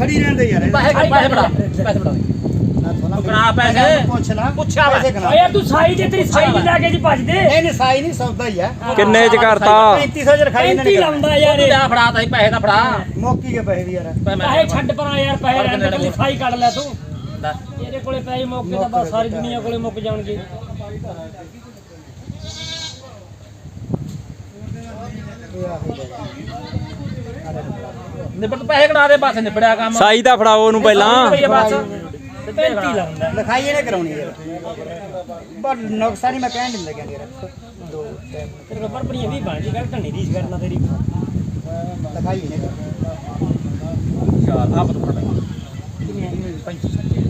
ਖੜੀ ਰਹਿਣ ਦੇ ਯਾਰ। ਪੈਸੇ ਪੈਸੇ ਬੜਾ ਪੈਸੇ ਬੜਾ ਬਣਾ ਪੈਸੇ। ਪੁੱਛ ਲਾ ਪੁੱਛਿਆ ਵਾ। ਪੈਸੇ ਗਿਣਾ। ਓ ਯਾਰ ਤੂੰ ਸਾਈ ਜੇ ਤੇਰੀ ਸਾਈ ਨਹੀਂ ਲਾ ਕੇ ਜੀ ਭੱਜਦੇ ਨਹੀਂ ਨਹੀਂ ਸਾਈ ਨਹੀਂ ਸੌਦਾ ਹੀ ਆ। ਕਿੰਨੇ ਚ ਕਰਤਾ? 3500 ਚ ਰਖਾਈ ਇਹਨਾਂ 35 ਨੇ ਲਾਉਂਦਾ ਯਾਰ ਤੂੰ ਇਹ। ਫੜਾ ਤਾ ਪੈਸੇ ਤਾਂ ਫੜਾ। ਮੋਕੀ ਕੇ ਪੈਸੇ ਵੀ ਯਾਰ। ਪੈਸੇ ਛੱਡ ਪਰਾਂ ਯਾਰ ਪੈਸੇ ਰਹਿਣ ਦੇ ਤੂੰ ਸਾਈ ਕੱਢ ਲੈ ਤੂੰ। ਲੈ। ਇਹਦੇ ਕੋਲੇ ਪੈਸੇ ਮੌਕੇ ਤਾਂ ਬਸ ਸਾਰੀ ਦੁਨੀਆ ਕੋਲੇ ਮੁੱਕ ਜਾਣਗੇ। ਨਿਬੜ ਪੈਸੇ ਕਢਾ ਦੇ ਬਸ ਨਿਬੜਿਆ ਕੰਮ। ਸਾਈ ਤਾਂ ਫੜਾਓ ਉਹਨੂੰ ਪਹਿਲਾਂ। ਰੁਪਈਏ ਬਸ। 35 ਲਾਉਂਦਾ। ਲਿਖਾਈ ਇਹਨੇ ਕਰਾਉਣੀ ਯਾਰ ਪਰ ਨੁਕਸਾਨੀ ਮੈਂ ਕਹਿਣ ਨਹੀਂ ਲੱਗਿਆ ਯਾਰ ਦੋ ਤਿੰਨ। ਤੇਰੇ ਕੋਲ ਪਰਪੜੀਆਂ ਵੀ ਬਣ ਜੀ ਗੱਲ ਢੰਨੀ ਦੀ ਕਰਨਾ ਤੇਰੀ। ਲਿਖਾਈ ਇਹਨੇ ਕਰਾਉਣੀ। ਚਾਰ ਆਪ ਤੂੰ ਫੜ 35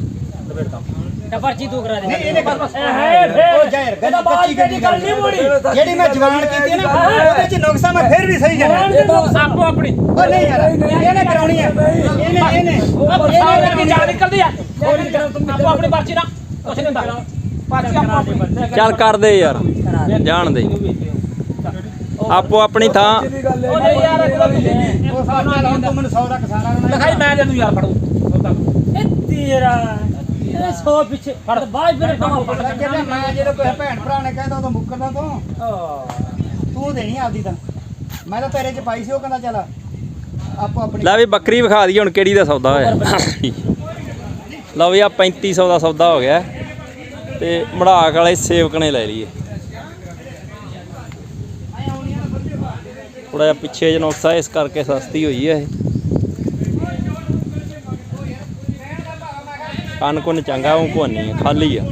ਇਹਨੇ ਬਸ। ਹੈ ਫੇਰ ਉਹ ਜਾ ਯਾਰ, ਗੱਲ ਇਹਦਾ ਬਾਅਦ ਕੱਚੀ ਜਿਹੜੀ ਗੱਲ ਨਹੀਂ ਮੋੜੀ। ਜਿਹੜੀ ਮੈਂ ਜਵਾਨ ਕੀਤੀ ਹੈ ਨਾ ਉਹਦੇ ਚ ਨੁਕਸਾ ਮੈਂ ਫਿਰ ਵੀ ਸਹੀ ਜਾਣਾ। ਆਪੋ ਆਪਣੀ। ਉਹ ਨਹੀਂ ਯਾਰ ਇਹਨੇ ਕਰਾਉਣੀ ਹੈ। ਇਹਨੇ ਇਹਨੇ ਉਹ ਪਰਸਾਦ ਕਰਕੇ ਜਾ ਨਿਕਲਦੀ ਆ। ਆਪੋ ਆਪਣੀ ਪਰਚੀ ਨਾ ਕੁਛ ਨਹੀਂ ਹੁੰਦਾ। ਪਰਚੀ ਆਪੋ ਆਪਣੀ। ਚੱਲ ਕਰ ਦੇ ਯਾਰ ਜਾਣ ਦੇ। ਆਪੋ ਆਪਣੀ ਥਾਂ। ਉਹ ਨਹੀਂ ਯਾਰ ਇੱਕ ਵਾਰ ਨਹੀਂ ਉਹ ਤੂੰ ਮੈਨੂੰ 100 ਦਾ ਕਸਾਰਾ ਨਾ ਲਿਖਾਈ ਮੈਂ ਦੂੰ ਯਾਰ ਫੜੂ। ਇਹ ਤੇਰਾ। ਇਹ ਸੌ ਪਿੱਛੇ। ਫੜ। ਬਾਅਦ ਫਿਰ ਕਮਾ ਪੜ ਕਹਿੰਦਾ ਮੈਂ ਜਦੋਂ ਕੋਈ ਭੈਣ ਭਰਾ ਨੇ ਕਹਿੰਦਾ ਉਦੋਂ ਮੁੱਕਰਦਾ ਤੂੰ। ਤੂੰ ਦੇਣੀ ਆਪਦੀ ਤਾਂ। ਮੈਂ ਤਾਂ ਤੇਰੇ ਚ ਪਾਈ ਸੀ ਉਹ ਕਹਿੰਦਾ ਚੱਲ ਆਪੋ ਆਪਣੀ। ਲੈ ਵੀ ਬੱਕਰੀ ਵਿਖਾ ਦਈਏ ਹੁਣ ਕਿਹੜੀ ਦਾ ਸੌਦਾ ਹੋਇਆ? ਲਓ ਵੀ ਆ 3500 ਦਾ ਸੌਦਾ ਹੋ ਗਿਆ। ਤੇ ਮੜਾਕ ਵਾਲੇ ਸੇਵਕਣੇ ਲੈ ਲਈਏ। ਥੋੜਾ ਜਿਹਾ ਪਿੱਛੇ ਜਿਹਾ ਨੁਕਸਾ ਇਸ ਕਰਕੇ ਸਸਤੀ ਹੋਈ ਹੈ ਇਹ। ਕੰਨ ਕੁੰਨ ਚੰਗਾ ਉਹ ਕੋਨੀ ਖਾਲੀ ਆ।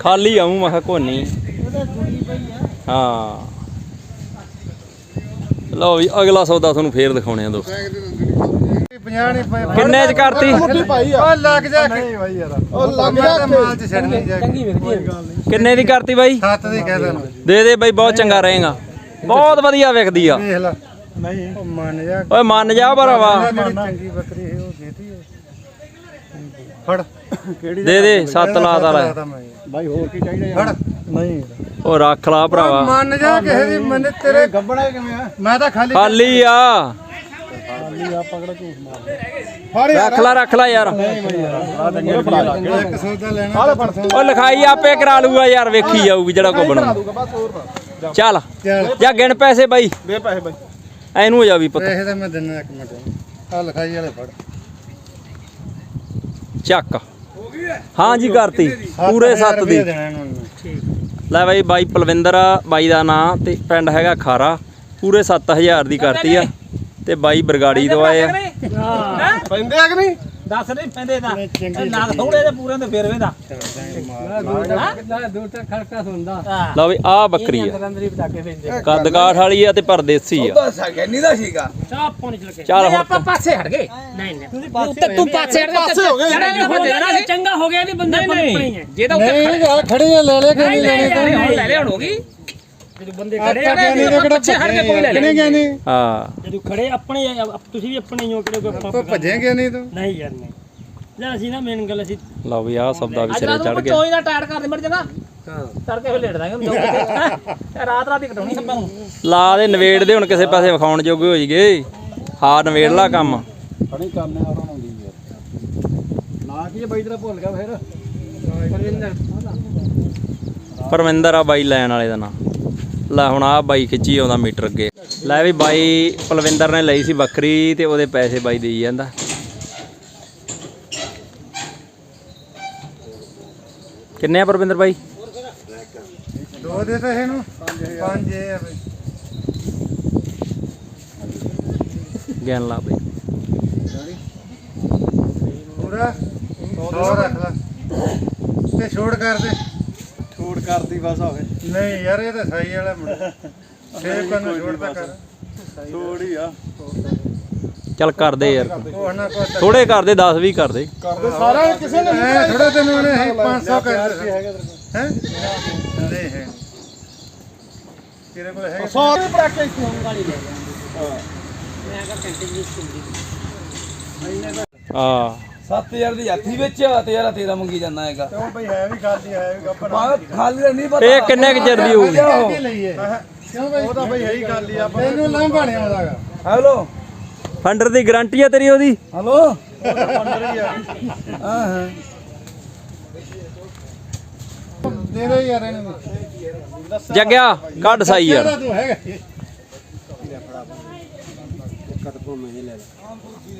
ਖਾਲੀ ਆ ਮੂੰਹ ਮਖਾ ਕੋਨੀ ਹਾਂ। ਲਓ ਵੀ ਅਗਲਾ ਸੌਦਾ ਤੁਹਾਨੂੰ ਫੇਰ ਦਿਖਾਉਣੇ ਆ ਦੋਸਤੋ। 50 ਨਹੀਂ ਪਏ ਕਿੰਨੇ ਚ ਕਰਤੀ ਉਹ ਲੱਗ ਜਾ ਨਹੀਂ ਬਾਈ ਯਾਰ। ਉਹ ਲੱਗ ਜਾ ਮਾਲ ਚ ਛੱਡਣੀ ਜਾ ਚੰਗੀ ਵੇਖਦੀ ਕਿੰਨੇ ਦੀ ਕਰਤੀ ਬਾਈ? ਦੀ ਕਹਿ ਦੇਣਾ। ਦੇ ਦੇ ਬਾਈ ਬਹੁਤ ਚੰਗਾ ਰਹੇਗਾ। ਬਹੁਤ ਵਧੀਆ ਵਿਕਦੀ ਆ। ਵੇਖ ਲੈ। ਨਹੀਂ। ਉਹ ਮੰਨ ਜਾ। ਓਏ ਮੰਨ ਜਾ ਭਰਾਵਾ ਜਿਹੜੀ ਚੰਗੀ ਬੱਕਰੀ ਹੈ ਉਹ ਦੇਤੀ ਹੈ ਫੜ। ਕਿਹੜੀ ਦੇ ਦੇ ਸੱਤ ਲਾਤ ਵਾਲਾ ਬਾਈ ਹੋਰ ਕੀ ਚਾਹੀਦਾ ਫੜ। ਨਹੀਂ। ਉਹ ਰੱਖ ਲਾ ਭਰਾਵਾ। ਮੰਨ ਜਾ ਕਿਸੇ ਦੀ ਮੰਨ ਤੇਰੇ ਗੱਬਣਾ ਕਿਵੇਂ ਆ? ਮੈਂ ਤਾਂ ਖਾਲੀ ਖਾਲੀ ਆ। ਖਾਲੀ ਆ ਪਕੜ ਝੂਠ ਮਾਰ। ਫੜ ਰੱਖ ਲਾ ਰੱਖ ਲਾ ਯਾਰ। ਉਹ ਲਿਖਾਈ ਆਪੇ ਕਰਾ ਲੂਗਾ ਯਾਰ ਵੇਖੀ ਜਾਊਗੀ ਜਿਹੜਾ ਕੋ ਬਣੂ ਚੱਲ ਚੱਲ। ਜਾ ਗਿਣ ਪੈਸੇ ਬਾਈ। ਦੇ ਪੈਸੇ ਬਾਈ। ਐਨੂੰ ਹੋ ਜਾ ਵੀ ਪੁੱਤ। ਪੈਸੇ ਤਾਂ ਮੈਂ ਦਿੰਦਾ ਇੱਕ ਮਿੰਟ। ਆ ਲਿਖਾਈ ਵਾਲੇ ਫੜ। ਚੱਕ। ਹਾਂ ਜੀ ਕਰਤੀ। ਪੂਰੇ 7 ਦੀ। ਲੈ ਬਾਈ ਬਾਈ ਪਲਵਿੰਦਰ ਆ ਬਾਈ ਦਾ ਨਾਂ ਤੇ ਪਿੰਡ ਹੈਗਾ ਖਾਰਾ ਪੂਰੇ 7000 ਦੀ ਕਰਤੀ ਆ। ਤੇ ਬਾਈ ਬਰਗਾੜੀ ਤੋਂ ਆਏ ਆ। ਹਾਂ? ਪੈਂਦੇ ਆ ਕਿ ਨਹੀਂ? ਦੱਸ ਨਹੀਂ ਪੈਂਦੇ ਦਾ ਨਹੀਂ, ਨਾ ਥੋੜੇ ਦੇ ਪੂਰੇ ਦੇ ਫੇਰ ਵੇਦਾ। ਦੂਰ ਤੱਕ ਖੜਕਾ ਸੁਣਦਾ ਲਓ ਵੀ ਆ ਬੱਕਰੀ ਆ। ਅੰਦਰੀ ਬਟਾ ਕੇ ਵੇਚਦੇ। ਕੱਦ ਕਾਠ ਵਾਲੀ ਆ ਤੇ ਪਰਦੇਸੀ ਆ। ਚਾਹ ਪਾਣੀ ਚ ਲੱਗੇ ਚੱਲ ਹੁਣ ਆਪਾਂ ਪਾਸੇ ਹਟ ਗਏ। ਨਹੀਂ ਨਹੀਂ ਤੂੰ ਤੂੰ ਪਾਸੇ ਹਟ ਪਾਸੇ ਹੋ ਗਏ। ਹੋ ਸੀ ਚੰਗਾ ਹੋ ਗਿਆ ਵੀ ਬੰਦਾ ਪਣੀ ਹੈ। ਜੇ ਤਾਂ ਉੱਤੇ ਨਹੀਂ ਖੜੇ ਆ ਲੈ ਲੈ ਕਿ ਨਹੀਂ ਲੈਣੇ ਤਾਂ ਹੁਣ ਲੈ ਲੈ ਹੁਣ ਹੋ ਗਈ। ਜਦੋਂ ਬੰਦੇ ਆਪਾਂ ਖੜੇ ਕਹਿੰਦੇ ਨੇ ਕਿਹੜਾ ਪਿੱਛੇ ਹਟ ਕੇ ਕੋਈ ਲੈ ਲੈ ਕਿਹਨੇ ਗਏ ਨਹੀਂ ਹਾਂ। ਜਦੋਂ ਖੜੇ ਆਪਣੇ ਆਪ- ਤੁਸੀਂ ਵੀ ਆਪਣੇ ਹੀ ਹੋ ਕਿਹੜੇ ਕੋਈ ਆਪਾਂ ਭੱਜੇਗੇ ਨਹੀਂ ਤੂੰ। ਨਹੀਂ ਯਾਰ ਨਹੀਂ। ਲੈ ਅਸੀਂ ਨਾ ਮੇਨ ਗੱਲ ਅਸੀਂ ਲਓ ਵੀ ਆ ਸੌਦਾ ਵੀ ਅੱਜ ਸਿਰੇ ਰਾਤ ਚੜ ਨੂੰ ਗਿਆ। ਚੋਈ ਦਾ ਟਾਇਰ ਕਰ ਦੇ ਮਰ ਜਗਾ ਤੜਕੇ ਫਿਰ ਲੇਟ ਦਾਂਗੇ ਉਹਨੂੰ ਜਾਊ ਕਿਤੇ। ਰਾਤ ਰਾਤ ਹੀ ਕਟਾਉਣੀ ਆਪਾਂ ਨੂੰ। ਲਾ ਦੇ ਨਵੇੜ ਦੇ ਹੁਣ ਕਿਸੇ ਪਾਸੇ ਵਿਖਾਉਣ ਜੋਗੇ ਹੋ ਜੀਗੇ ਹਾਂ ਨਵੇੜ ਲਾ ਕੰਮ। ਕਰਨੇ ਆ ਉਹਨਾਂ ਦੀ ਯਾਰ ਨਾ ਕੀ ਬਾਈ ਤੇਰਾ ਭੁੱਲ ਗਿਆ ਫਿਰ। ਪਰਮਿੰਦਰ ਆ ਬਾਈ ਲੈਣ ਵਾਲੇ ਦਾ ਨਾਂ ਲੈ ਹੁਣ ਆ ਬਾਈ ਖਿੱਚੀ ਆਉਂਦਾ ਮੀਟਰ ਅੱਗੇ। ਲੈ ਵੀ ਬਾਈ ਪਲਵਿੰਦਰ ਨੇ ਲਈ ਸੀ ਬੱਕਰੀ ਤੇ ਉਹਦੇ ਪੈਸੇ ਬਾਈ ਦੇਈ ਜਾਂਦਾ। ਕਿੰਨੇ ਆ ਪਰਵਿੰਦਰ ਬਾਈ? ਦੋ ਦੇ ਤਾਂ ਇਹਨੂੰ ਪੰਜ ਇਹ ਆ ਬਈ। ਗਿਣ ਲਾ ਬਾਈ। ਪੂਰਾ। 100 ਰੱਖ ਲੈ। ਤੇ ਛੋੜ ਕਰ ਦੇ। ਕਰਦੀ ਬਸ ਹੋਵੇ ਨਹੀਂ ਯਾਰ ਇਹ ਤਾਂ ਸਹੀ ਵਾਲਾ ਮੁੰਡਾ। ਛੇ ਪੰਨ ਛੋੜ ਤਾਂ ਕਰ। ਹੀ ਆ। ਚੱਲ ਕਰ ਦੇ ਯਾਰ। ਉਹ ਨਾ ਕੋ ਥੋੜੇ ਕਰ ਦੇ 10 20 ਕਰ ਦੇ ਕਰਦੇ। ਸਾਰਾ ਕਿਸੇ ਨੇ ਮੈਂ ਥੋੜਾ ਤੈਨੂੰ ਉਹਨੇ 500 ਕਰ ਦੇ ਹੈ? ਨਹੀਂ ਹੈ। ਤੇਰੇ ਕੋਲ ਹੈ। ਸਾਰੇ ਪ੍ਰੈਕਟਿਸ ਆ 7000 ਦੀ ਹੱਥੀ ਵਿੱਚ ਤੇ ਯਾਰ ਤੇਰਾ ਮੰਗੀ ਜਾਂਦਾ ਹੈਗਾ। ਕਿਉਂ ਭਈ ਹੈ ਵੀ ਖਾਲੀ ਹੈ ਵੀ ਗੱਪੜ ਭਾਵੇਂ ਖਾਲੀ ਨਹੀਂ ਪਤਾ। ਇਹ ਕਿੰਨੇ ਕੁ ਚਿਰ ਦੀ ਹੋਊਗੀ? ਕਿਉਂ ਭਈ ਉਹ ਤਾਂ ਭਈ ਹੈ ਹੀ ਖਾਲੀ ਆ ਤੈਨੂੰ ਲੰਘਾ ਨਹੀਂ ਆਉਂਦਾਗਾ ਹੈਲੋ। ਫੰਡਰ ਦੀ ਗਾਰੰਟੀ ਆ ਤੇਰੀ ਉਹਦੀ? ਹਲੋ। ਦੇ ਦੇ ਯਾਰ ਇਹਨੂੰ। ਜੱਗਿਆ ਕੱਢ ਸਾਈ ਯਾਰ।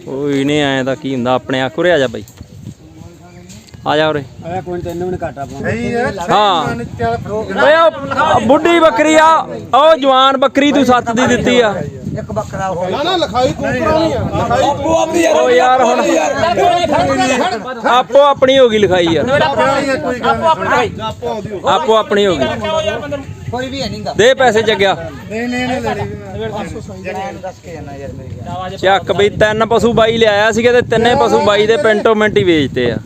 ਕੋਈ ਨਹੀਂ ਆਇਆ ਤਾਂ ਕੀ ਹੁੰਦਾ ਆਪਣੇ ਆ ਕੁਰੇ ਆ ਜਾ ਬਾਈ। ਆ ਜਾ ਉਰੇ। ਆਇਆ ਕੋਈ ਤੈਨੂੰ ਵੀ ਘਾਟਾ ਯਾਰ ਹਾਂ। ਓਏ ਬੁੱਢੀ ਬੱਕਰੀ ਆ ਉਹ ਜਵਾਨ ਬੱਕਰੀ ਤੂੰ ਸੱਤ ਦੀ ਦਿੱਤੀ ਆ। ਇੱਕ ਬੱਕਰਾ ਹੋ ਨਾ ਨਾ ਲਿਖਾਈ ਤੂੰ ਕਰਾਉਣੀ ਆ। ਲਿਖਾਈ ਆਪੋ ਆਪਣੀ ਯਾਰ ਓ ਯਾਰ ਹੁਣ ਆਪੋ ਆਪਣੀ ਹੋ ਗਈ ਲਿਖਾਈ। ਯਾਰ। ਆਪੋ ਆਪਣੀ ਆਪੋ ਆਉਦੀ ਹੋ ਆਪੋ ਆਪਣੀ ਹੋ ਗਈ। ਕੋਈ ਵੀ ਹੈ ਨਹੀਂਗਾ ਦੇ ਪੈਸੇ ਜੱਗਿਆ। ਨਹੀਂ ਨਹੀਂ ਨਹੀਂ ਲੜੀ ਦੱਸ ਕੇ ਜਾਣਾ ਯਾਰ ਮੇਰੀ ਗੱਲ। ਚੱਕ ਬਈ ਤਿੰਨ ਪਸ਼ੂ ਬਾਈ ਲਿਆਇਆ ਸੀਗਾ ਤੇ ਤਿੰਨੇ ਪਸ਼ੂ ਬਾਈ ਦੇ ਪਿੰਟੋ ਮਿੰਟ ਹੀ ਵੇਚਤੇ ਆ।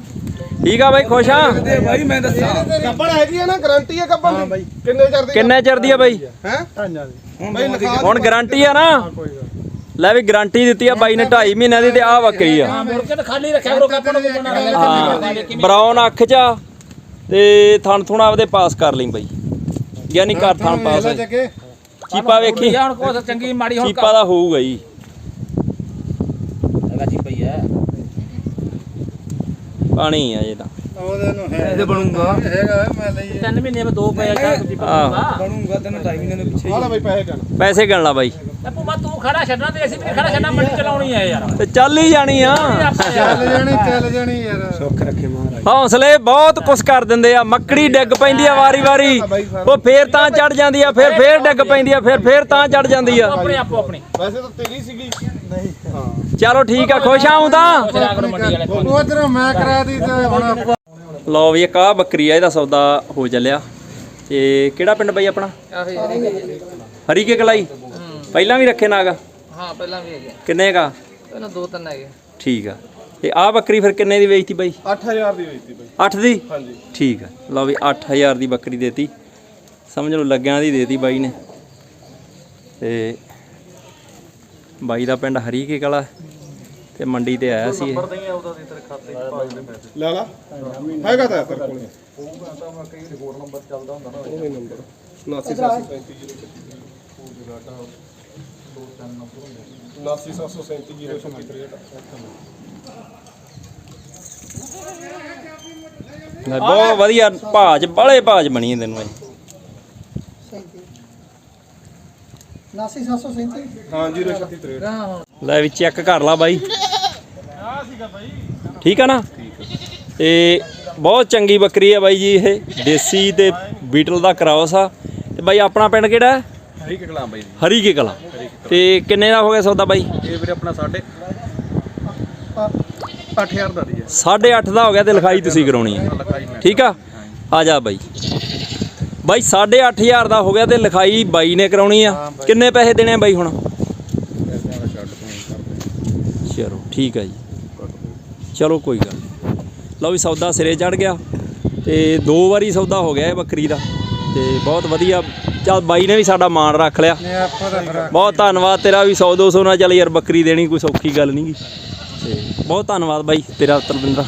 ਠੀਕ ਆ ਬਾਈ ਖੁਸ਼ ਆ? ਭਾਈ ਮੈਂ ਦੱਸਾਂ। ਕੱਪੜ ਹੈਗੀ ਆ ਨਾ ਗਾਰੰਟੀ ਹੈ ਕੱਪੜ ਦੀ। ਕਿੰਨੇ ਚਿਰ ਦੀ ਕਿੰਨੇ ਚਿਰ ਦੀ ਆ ਬਾਈ? ਹੈ? ਬਈ ਲਿਖਾ ਹੁਣ ਗਾਰੰਟੀ ਆ ਨਾ। ਲੈ ਵੀ ਗਾਰੰਟੀ ਦਿੱਤੀ ਆ ਬਾਈ ਨੇ 2.5 ਮਹੀਨਿਆਂ ਦੀ ਤੇ ਆ। ਬੱਕਰੀ ਆ ਖਾਲੀ ਰੱਖਿਆ ਕਰੋ ਕੱਪੜ ਨੂੰ ਬਣਾ ਹਾਂ ਬਰਾਊਨ ਅੱਖ ਚ ਆ ਤੇ ਥਣ ਥੁਣਾ ਆਪਦੇ ਪਾਸ ਕਰ ਲਈ ਬਾਈ। ਯਾਨੀ ਕਰ ਥਣ ਪਾਸ ਚੀਪਾ ਵੇਖੀ। ਹੁਣ ਕੋਸ ਚੰਗੀ ਮਾੜੀ ਹੁਣ ਚੀਪਾ ਦਾ ਹੋਊਗਾ ਜੀ ਹੈਗਾ ਜੀ ਪਈ ਹੈ ਪਾਣੀ ਆ ਜੇ ਤਾਂ। ਉਹਦੇ ਨੂੰ ਹੈ ਇਹਦੇ ਬਣੂਗਾ। ਹੈਗਾ ਮੈਂ ਲਈ ਤਿੰਨ ਮਹੀਨੇ ਵਿੱਚ ਦੋ ਪਏ ਚਾਰ ਕੁੱਤੀ ਆਹ। ਬਣੂਗਾ। ਤੈਨੂੰ ਟਾਈਮ ਇਹਨਾਂ ਦੇ ਪਿੱਛੇ ਆ ਲੈ ਬਈ ਪੈਸੇ ਕਰ ਪੈਸੇ ਗਣ ਲਾ ਬਾਈ। ਤੇ ਪੂਮਾ ਤੂੰ ਖੜਾ ਛੱਡਣਾ ਤੇ ਅਸੀਂ ਵੀ ਨੀ ਖੜਾ ਛੱਡਣਾ ਮੰਡੀ ਚਲਾਉਣੀ ਹੈ ਯਾਰ। ਤੇ ਚੱਲ ਹੀ ਜਾਣੀ ਆ। ਆਪਾਂ ਯਾਰ। ਚੱਲ ਜਾਣੀ ਚੱਲ ਜਾਣੀ ਯਾਰ। ਹੌਸਲੇ ਬਹੁਤ ਕੁਛ ਕਰ ਦਿੰਦੇ ਆ ਮੱਕੜੀ ਡਿੱਗ ਪੈਂਦੀ ਆ ਵਾਰੀ ਵਾਰੀ। ਉਹ ਫੇਰ ਤਾਂ ਚੜ ਜਾਂਦੀ ਆ ਫਿਰ ਫੇਰ ਡਿੱਗ ਪੈਂਦੀ ਆ ਫਿਰ ਫੇਰ ਤਾਂ ਚੜ ਜਾਂਦੀ ਆ। ਆਪਣੇ ਆਪੋ ਆਪਣੀ। ਵੈਸੇ ਤਾਂ ਤੇਰੀ ਸੀਗੀ। ਨਹੀਂ ਚਲੋ ਠੀਕ ਆ ਖੁਸ਼ ਆਉਂ ਤਾਂ। ਚਲਾ ਕਰੋ ਮੰਡੀ ਵਾਲੇ ਉਹ ਉਧਰੋਂ ਮੈਂ ਕਰਾ ਦੀ ਤੇ ਹੁਣ ਆਪਾਂ ਲਓ ਵੀ ਇੱਕ ਆ ਬੱਕਰੀ ਆ ਇਹਦਾ ਸੌਦਾ ਹੋ ਚੱਲਿਆ। ਤੇ ਕਿਹੜਾ ਪਿੰਡ ਬਾਈ ਆਪਣਾ? ਹਰੀ ਕੇ ਕਲਾਈ। ਪਹਿਲਾਂ ਵੀ ਰੱਖੇ ਨਾਗ? ਹਾਂ ਪਹਿਲਾਂ ਵੀ ਹੈਗੇ ਕਿੰਨੇ ਕਾ ਪਹਿਲਾਂ ਦੋ ਤਿੰਨ ਹੈਗੇ ਠੀਕ ਆ। ਤੇ ਆ ਬੱਕਰੀ ਫਿਰ ਕਿੰਨੇ ਦੀ ਵੇਚਤੀ ਬਾਈ? 8000 ਦੀ ਸੀ ਬਈ। 8 ਦੀ? ਹਾਂਜੀ। ਠੀਕ ਆ। ਲਓ ਵੀ 8000 ਦੀ ਬੱਕਰੀ ਦੇਤੀ। ਸਮਝ ਲਓ ਲੱਗਿਆਂ ਦੀ ਦੇਤੀ ਬਾਈ ਨੇ। ਤੇ ਬਾਈ ਦਾ ਪਿੰਡ ਹਰੀ ਕੇ ਕਲਾ ਤੇ ਮੰਡੀ ਤੇ ਆਇਆ ਸੀ ਇਹ। ਲੈ ਲਾ। ਹੈਗਾ ਤਾਂ ਤੇਰੇ ਕੋਲ। ਹੋਊਗਾ ਤਾਂ ਮੈਂ ਕਈ ਹੋਰ ਨੰਬਰ ਚੱਲਦਾ ਹੁੰਦਾ ਨਾ। ਉਹ ਨੰਬਰ। 79 ਲੈ, ਬਹੁਤ ਵਧੀਆ ਭਾਜ ਬੜੇ ਭਾਜ ਬਣੀ ਹੈ ਤੈਨੂੰ ਇਹ। 79737 ਹਾਂ 0663 ਲੈ ਵੀ ਚੈੱਕ ਕਰ ਲਾ ਬਾਈ। ਠੀਕ ਆ ਨਾ? ਤੇ ਬਹੁਤ ਚੰਗੀ ਬੱਕਰੀ ਹੈ ਬਾਈ ਜੀ ਇਹ। ਦੇਸੀ ਤੇ ਬੀਟਲ ਦਾ ਕ੍ਰਾਸ ਆ ਤੇ ਬਾਈ ਆਪਣਾ ਪਿੰਡ ਕਿਹੜਾ ਹੈ? ਹਰੀ ਕਲਾ ਬਾਈ ਹਰੀ ਕੇ ਕਲਾ ਤੇ ਕਿੰਨੇ ਦਾ ਹੋ ਗਿਆ ਸੌਦਾ ਬਾਈ? ਇਹ ਵੀਰੇ ਆਪਣਾ ਸਾਡੇ 8000 ਦਾ ਦੀ ਹੈ। 8.5 ਦਾ ਹੋ ਗਿਆ ਤੇ ਲਿਖਾਈ ਤੁਸੀਂ ਕਰਾਉਣੀ ਹੈ। ਠੀਕ ਆ? ਆ ਜਾ ਬਾਈ। ਬਾਈ 8.5000 ਦਾ ਹੋ ਗਿਆ ਤੇ ਲਿਖਾਈ ਬਾਈ ਨੇ ਕਰਾਉਣੀ ਆ। ਕਿੰਨੇ ਪੈਸੇ ਦੇਣੇ ਆ ਬਾਈ ਹੁਣ? ਚਲੋ ਠੀਕ ਆ ਜੀ। ਚਲੋ ਕੋਈ ਗੱਲ ਨੀ। ਲਓ ਵੀ ਸੌਦਾ ਸਿਰੇ ਚੜ ਗਿਆ ਤੇ ਦੋ ਵਾਰੀ ਸੌਦਾ ਹੋ ਗਿਆ ਇਹ ਬੱਕਰੀ ਦਾ। ਤੇ ਬਹੁਤ ਵਧੀਆ ਚੱਲ ਬਾਈ ਨੇ ਵੀ ਸਾਡਾ ਮਾਣ ਰੱਖ ਲਿਆ। ਬਹੁਤ ਧੰਨਵਾਦ ਤੇਰਾ ਵੀ 100 200 ਨਾਲ ਚੱਲ ਯਾਰ ਬੱਕਰੀ ਦੇਣੀ ਕੋਈ ਸੌਖੀ ਗੱਲ ਨਹੀਂ ਗੀ। ਤੇ ਬਹੁਤ ਧੰਨਵਾਦ ਬਾਈ ਤੇਰਾ ਤਰਵਿੰਦਰ।